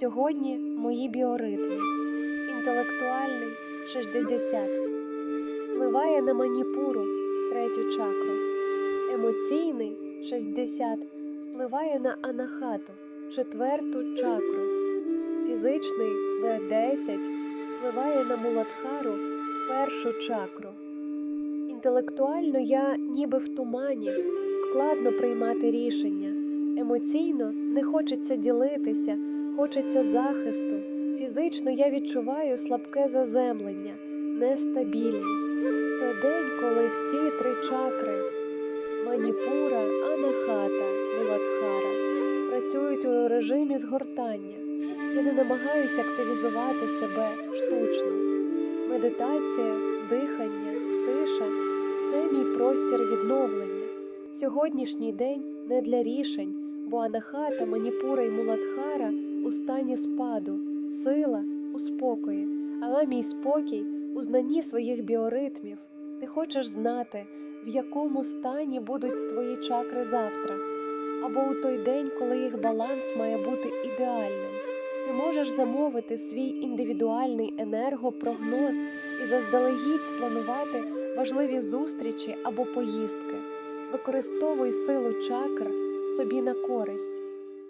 Сьогодні мої біоритми. Інтелектуальний 60. Впливає на маніпуру третю чакру. Емоційний 60. Впливає на анахату четверту чакру. Фізичний Б10 впливає на муладхару першу чакру. Інтелектуально я ніби в тумані, складно приймати рішення. Емоційно не хочеться ділитися, хочеться захисту. Фізично я відчуваю слабке заземлення, нестабільність. Це день, коли всі три чакри маніпура, анахата, муладхара працюють у режимі згортання. Я не намагаюся активізувати себе штучно. Медитація, дихання, тиша це мій простір відновлення. Сьогоднішній день не для рішень, бо анахата, маніпура і муладхара стані спаду, сила у спокої, але мій спокій у знанні своїх біоритмів. Ти хочеш знати, в якому стані будуть твої чакри завтра, або у той день, коли їх баланс має бути ідеальним. Ти можеш замовити свій індивідуальний енергопрогноз і заздалегідь спланувати важливі зустрічі або поїздки. Використовуй силу чакр собі на користь.